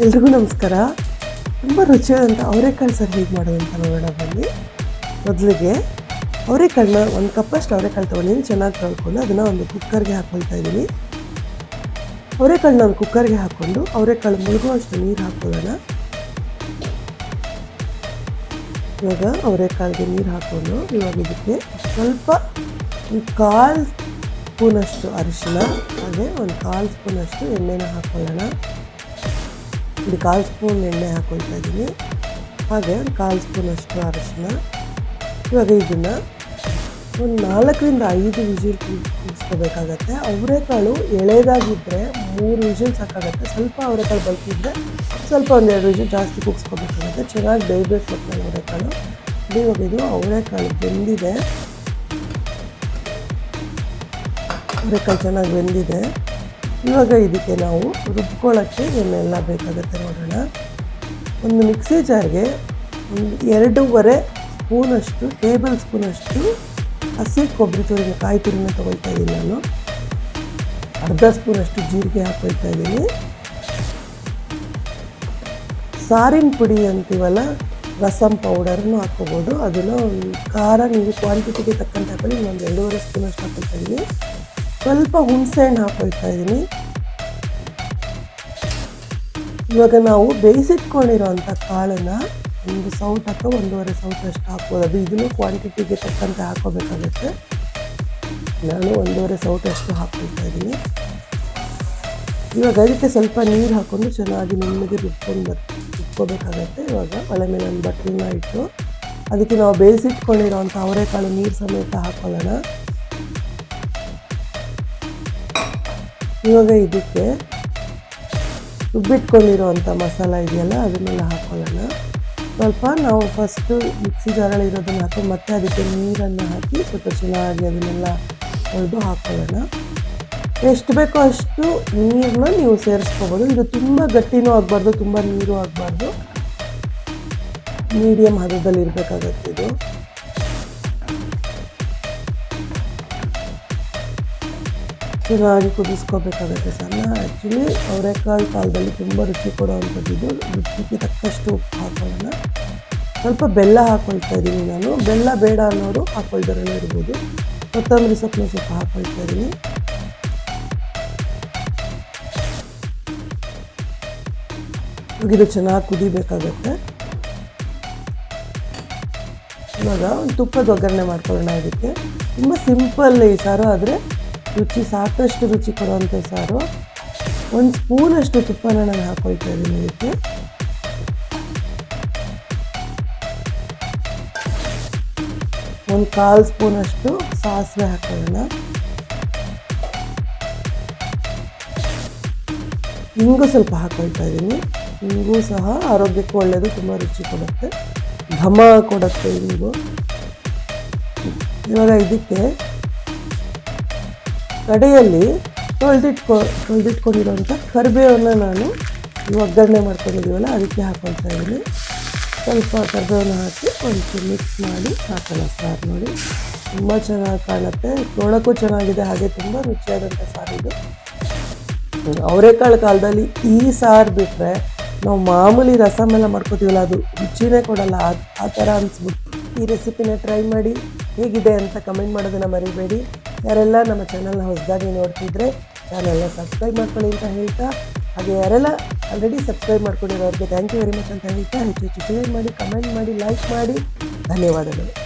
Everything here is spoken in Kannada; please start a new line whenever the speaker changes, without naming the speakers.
ಎಲ್ರಿಗೂ ನಮಸ್ಕಾರ. ತುಂಬ ರುಚಿಯಾದಂಥ ಅವರೆಕಾಳು ಸರ್ ಹೇಗೆ ಮಾಡೋದು ಅಂತ ನೋಡೋಣ ಬನ್ನಿ. ಮೊದಲಿಗೆ ಅವರೆಕಾಳನ್ನ ಒಂದು ಕಪ್ಪಷ್ಟು ಅವರೆಕಾಳು ತೊಗೊಂಡಿದ್ದೀನಿ ಚೆನ್ನಾಗಿ ತೊಳ್ಕೊಂಡು ಅದನ್ನು ಒಂದು ಕುಕ್ಕರ್ಗೆ ಹಾಕ್ಕೊಳ್ತಾ ಇದ್ದೀನಿ ಅವರೆಕಾಳನ್ನ ಒಂದು ಕುಕ್ಕರ್ಗೆ ಹಾಕ್ಕೊಂಡು ಅವರೆಕಾಳು ಮುಳುಗುವಷ್ಟು ನೀರು ಹಾಕ್ಕೊಳ್ಳೋಣ ಇವಾಗ ಅವರೆಕಾಳಿಗೆ ನೀರು ಹಾಕ್ಕೊಂಡು ಇವಾಗ ಇದಕ್ಕೆ ಸ್ವಲ್ಪ ಒಂದು ಕಾಲು ಸ್ಪೂನಷ್ಟು ಅರಿಶಿನ ಹಾಗೆ ಒಂದು ಕಾಲು ಸ್ಪೂನಷ್ಟು ಎಣ್ಣೆನ ಹಾಕ್ಕೊಳ್ಳೋಣ ಇಲ್ಲಿ ಕಾಲು ಸ್ಪೂನ್ ಎಣ್ಣೆ ಹಾಕ್ಕೊಳ್ತಾ ಇದ್ದೀನಿ. ಹಾಗೆ ಒಂದು ಕಾಲು ಸ್ಪೂನಷ್ಟು ಅರಶಿನ, ಇವಾಗ ಇದನ್ನು ಒಂದು ನಾಲ್ಕರಿಂದ ಐದು ವಿಜಿಲ್ ಕೂಗಿಸ್ಕೋಬೇಕಾಗತ್ತೆ ಅವರೆಕಾಳು ಎಳೆದಾಗಿದ್ದರೆ ಮೂರು ವಿಜಿಲ್ ಸಾಕಾಗತ್ತೆ. ಸ್ವಲ್ಪ ಅವರೆಕಾಳು ಬಲ್ತಿದ್ರೆ ಸ್ವಲ್ಪ ಒಂದೆರಡು ವಿಜಿಲ್ ಜಾಸ್ತಿ ಕೂಗಿಸ್ಕೋಬೇಕಾಗತ್ತೆ ಚೆನ್ನಾಗಿ ಬೇಯಬೇಕು ಮತ್ತೆ ಅವರೆಕಾಳು ಇವಾಗ ಇದು ಅವರೆಕಾಳು ಬೆಂದಿದೆ. ಅವರೆಕಾಳು ಚೆನ್ನಾಗಿ ಬೆಂದಿದೆ. ಇವಾಗ ಇದಕ್ಕೆ ನಾವು ರುಬ್ಕೊಳ್ಳೋಕ್ಕೆ ಎಲ್ಲ ಬೇಕಾಗುತ್ತೆ ನೋಡೋಣ. ಒಂದು ಮಿಕ್ಸಿ ಜಾರ್ಗೆ ಒಂದು ಎರಡೂವರೆ ಸ್ಪೂನಷ್ಟು, ಟೇಬಲ್ ಸ್ಪೂನಷ್ಟು ಹಸಿ ಕೊಬ್ಬರಿ ತುರಿನ ಕಾಯಿ ತುರಿನ ತೊಗೊಳ್ತಾ ಇದ್ದೀನಿ ನಾನು. ಅರ್ಧ ಸ್ಪೂನಷ್ಟು ಜೀರಿಗೆ ಹಾಕ್ಕೊಳ್ತಾ ಇದ್ದೀನಿ ಸಾರಿನ ಪುಡಿ ಅಂತೀವಲ್ಲ ರಸಮ್ ಪೌಡರ್ನು ಹಾಕ್ಕೋಬೋದು. ಅದನ್ನು ಖಾರ ನೀವು ಕ್ವಾಂಟಿಟಿಗೆ ತಕ್ಕಂತೆ ಹಾಕೊಳ್ಳಿ ಒಂದು ಎರಡೂವರೆ ಸ್ಪೂನಷ್ಟು ಹಾಕ್ಕೊಳ್ತಾ ಇದ್ದೀನಿ ಸ್ವಲ್ಪ ಹುಣಸೆ ಹಣ್ಣು ಹಾಕ್ಕೊಳ್ತಾ ಇದ್ದೀನಿ. ಇವಾಗ ನಾವು ಬೇಯಿಸಿಟ್ಕೊಂಡಿರೋಂಥ ಕಾಳನ್ನು ಒಂದು ಸೌಟ್ ಅಥವಾ ಒಂದೂವರೆ ಸೌಟಷ್ಟು ಹಾಕ್ಬೋದು. ಅದು ಇದನ್ನು ಕ್ವಾಂಟಿಟಿಗೆ ತಕ್ಕಂತೆ ಹಾಕೋಬೇಕಾಗುತ್ತೆ. ನಾನು ಒಂದೂವರೆ ಸೌಟಷ್ಟು ಹಾಕ್ಕೊಳ್ತಾ ಇದ್ದೀನಿ. ಇವಾಗ ಅದಕ್ಕೆ ಸ್ವಲ್ಪ ನೀರು ಹಾಕ್ಕೊಂಡು ಚೆನ್ನಾಗಿ ನೆಮ್ಮದಿ ರುಬ್ಕೊಂಡು ಬರ್, ರುಬ್ಕೋಬೇಕಾಗತ್ತೆ. ಇವಾಗ ಒಲೆ ಮೇಲೆ ಒಂದು ಬಟ್ಟಲಿನ ಇಟ್ಟು ಅದಕ್ಕೆ ನಾವು ಬೇಯಿಸಿಟ್ಕೊಂಡಿರೋವಂಥ ಅವರೆಕಾಳು ನೀರು ಸಮೇತ ಹಾಕ್ಕೊಳ್ಳೋಣ ಇವಾಗ ಇದಕ್ಕೆ ರುಬ್ಬಿಟ್ಕೊಂಡಿರೋವಂಥ ಮಸಾಲ ಇದೆಯಲ್ಲ, ಅದನ್ನೆಲ್ಲ ಹಾಕ್ಕೊಳ್ಳೋಣ ಸ್ವಲ್ಪ ನಾವು ಫಸ್ಟು ಮಿಕ್ಸಿ ಜಾರಲ್ಲಿ ಹಾಕಿ, ಮತ್ತೆ ಅದಕ್ಕೆ ನೀರನ್ನು ಹಾಕಿ ಸ್ವಲ್ಪ ಚೆನ್ನಾಗಿ ಅದನ್ನೆಲ್ಲ ತೊಳೆದು ಹಾಕ್ಕೊಳ್ಳೋಣ ಎಷ್ಟು ಬೇಕೋ ಅಷ್ಟು ನೀರನ್ನ ನೀವು ಸೇರಿಸ್ಕೋಬೋದು. ಇದು ತುಂಬ ಗಟ್ಟಿನೂ ಆಗಬಾರ್ದು, ತುಂಬ ನೀರು ಆಗಬಾರ್ದು. ಮೀಡಿಯಮ್ ಹದದಲ್ಲಿ ಇರಬೇಕಾಗತ್ತೆ ಇದು. ಚೆನ್ನಾಗಿ ಕುದಿಸ್ಕೋಬೇಕಾಗುತ್ತೆ ಸಣ್ಣ ಆ್ಯಕ್ಚುಲಿ ಅವರೆಕಾಳು ಕಾಲದಲ್ಲಿ ತುಂಬ ರುಚಿ ಕೊಡೋವಂಥದ್ದು ರುಚಿಗೆ ತಕ್ಕಷ್ಟು ಉಪ್ಪು ಹಾಕೊಳ್ಳೋಣ. ಸ್ವಲ್ಪ ಬೆಲ್ಲ ಹಾಕ್ಕೊಳ್ತಾ ಇದ್ದೀನಿ ನಾನು. ಬೆಲ್ಲ ಬೇಡ ಅನ್ನೋರು ಹಾಕ್ಕೊಳ್ತಾರೆ ಇರ್ಬೋದು. ಕೊತ್ತಂಬರಿ ಸೊಪ್ಪನ್ನ ಸ್ವಲ್ಪ ಹಾಕ್ಕೊಳ್ತಾ ಇದ್ದೀನಿ. ಇದು ಚೆನ್ನಾಗಿ ಕುದಿಬೇಕಾಗತ್ತೆ. ಇವಾಗ ಒಂದು ತುಪ್ಪದ ಒಗ್ಗರಣೆ ಮಾಡ್ಕೊಳ್ಳೋಣ ಇದಕ್ಕೆ. ತುಂಬ ಸಿಂಪಲ್ ಈ ಸಾರು, ಆದರೆ ರುಚಿ ಸಾಕಷ್ಟು ರುಚಿ ಕೊಡುವಂಥ ಸಾರು. ಒಂದು ಸ್ಪೂನಷ್ಟು ತುಪ್ಪನ ನಾನು ಹಾಕೊಳ್ತಾ ಇದ್ದೀನಿ ಇದಕ್ಕೆ. ಒಂದು ಕಾಲು ಸ್ಪೂನಷ್ಟು ಸಾಸಿವೆ ಹಾಕೋಣ ಹಿಂಗು ಸ್ವಲ್ಪ ಹಾಕೊಳ್ತಾ ಇದ್ದೀನಿ. ಹಿಂಗೂ ಸಹ ಆರೋಗ್ಯಕ್ಕೂ ಒಳ್ಳೆಯದು ತುಂಬ ರುಚಿ ಕೊಡುತ್ತೆ. ಘಮ ಕೊಡುತ್ತೆ ಹಿಂಗು ಇವಾಗ ಇದಕ್ಕೆ ಕಡೆಯಲ್ಲಿ ತೊಳೆದಿಟ್ಕೊ ತೊಳೆದಿಟ್ಕೊಂಡಿರೋಂಥ ಕರ್ಬೇವನ್ನು ನಾನು ಒಗ್ಗರಣೆ ಮಾಡ್ಕೊಂಡಿದ್ದೀವಲ್ಲ, ಅದಕ್ಕೆ ಹಾಕ್ಕೊಳ್ತಾ ಇದ್ದೀನಿ. ಸ್ವಲ್ಪ ಕರಿಬೇವನ್ನ ಹಾಕಿ ಒಂದು ಮಿಕ್ಸ್ ಮಾಡಿ ಹಾಕೋಣ ಸಾರು ನೋಡಿ. ತುಂಬ ಚೆನ್ನಾಗಿ ಕಾಣುತ್ತೆ. ನೋಡೋಕ್ಕೂ ಚೆನ್ನಾಗಿದೆ, ಹಾಗೆ ತುಂಬ ರುಚಿಯಾದಂಥ ಸಾರು ಇದು. ಅವರೆಕಾಳು ಕಾಲದಲ್ಲಿ ಈ ಸಾರು ಬಿಟ್ಟರೆ ನಾವು ಮಾಮೂಲಿ ರಸಮ್ ಎಲ್ಲ ಮಾಡ್ಕೋತೀವಲ್ಲ, ಅದು ರುಚಿನೇ ಕೊಡಲ್ಲ. ಆ ಥರ ಅನಿಸ್ಬಿಟ್ಟು ಈ ರೆಸಿಪಿನ ಟ್ರೈ ಮಾಡಿ ಹೇಗಿದೆ ಅಂತ ಕಮೆಂಟ್ ಮಾಡೋದನ್ನು ಮರಿಬೇಡಿ. ಯಾರೆಲ್ಲ ನಮ್ಮ ಚಾನಲ್ನ ಹೊಸದಾಗಿ ನೋಡ್ತಿದ್ರೆ ಚಾನಲ್ನ ಸಬ್ಸ್ಕ್ರೈಬ್ ಮಾಡ್ಕೊಳ್ಳಿ ಅಂತ ಹೇಳ್ತಾ, ಹಾಗೆ ಯಾರೆಲ್ಲ ಆಲ್ರೆಡಿ ಸಬ್ಸ್ಕ್ರೈಬ್ ಮಾಡ್ಕೊಂಡಿರೋರಿಗೆ ಥ್ಯಾಂಕ್ ಯು ವೆರಿ ಮಚ್ ಅಂತ ಹೇಳ್ತಾ, ಹೆಚ್ಚು ಹೆಚ್ಚು ಶೇರ್ ಮಾಡಿ ಕಮೆಂಟ್ ಮಾಡಿ ಲೈಕ್ ಮಾಡಿ, ಧನ್ಯವಾದಗಳು.